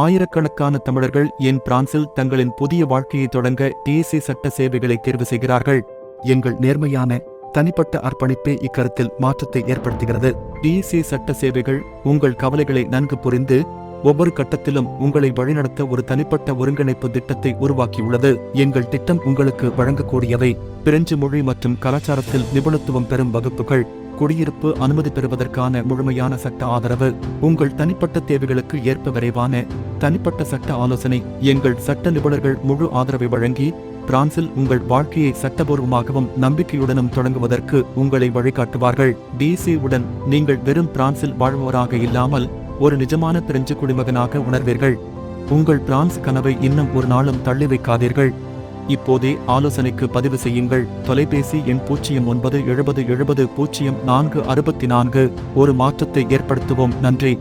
ஆயிரக்கணக்கான தமிழர்கள் என் பிரான்சில் தங்களின் புதிய வாழ்க்கையை தொடங்க டிஎஸ்சி சட்ட சேவைகளை தேர்வு செய்கிறார்கள். எங்கள் நேர்மையான தனிப்பட்ட அர்ப்பணிப்பே இக்கருத்தில் மாற்றத்தை ஏற்படுத்துகிறது. டிஎஸ்சி சட்ட சேவைகள் உங்கள் கவலைகளை நன்கு புரிந்து ஒவ்வொரு கட்டத்திலும் உங்களை வழிநடத்த ஒரு தனிப்பட்ட ஒருங்கிணைப்பு திட்டத்தை உருவாக்கியுள்ளது. எங்கள் திட்டம் உங்களுக்கு வழங்கக்கூடியவை பிரெஞ்சு மொழி மற்றும் கலாச்சாரத்தில் நிபுணத்துவம் பெறும் வகுப்புகள். குடியிருப்பு அனுமதி பெறுவதற்கான முழுமையான சட்ட ஆதரவு உங்கள் தனிப்பட்ட தேவைகளுக்கு ஏற்ப விரைவான தனிப்பட்ட சட்ட ஆலோசனை. எங்கள் சட்ட நிபுணர்கள் முழு ஆதரவை வழங்கி பிரான்சில் உங்கள் வாழ்க்கையை சட்டபூர்வமாகவும் நம்பிக்கையுடனும் தொடங்குவதற்கு உங்களை வழிகாட்டுவார்கள். டிசி உடன் நீங்கள் வெறும் பிரான்சில் வாழ்பவராக இல்லாமல் ஒரு நிஜமான பிரெஞ்சு குடிமகனாக உணர்வீர்கள். உங்கள் பிரான்ஸ் கனவை இன்னும் ஒரு நாளும் தள்ளி வைக்காதீர்கள். இப்போதே ஆலோசனைக்கு பதிவு செய்யுங்கள். தொலைபேசி எண் பூஜ்ஜியம் ஒன்பது எழுபது எழுபது பூஜ்ஜியம் நான்கு அறுபத்தி நான்கு. ஒரு மாற்றத்தை ஏற்படுத்துவோம். நன்றி.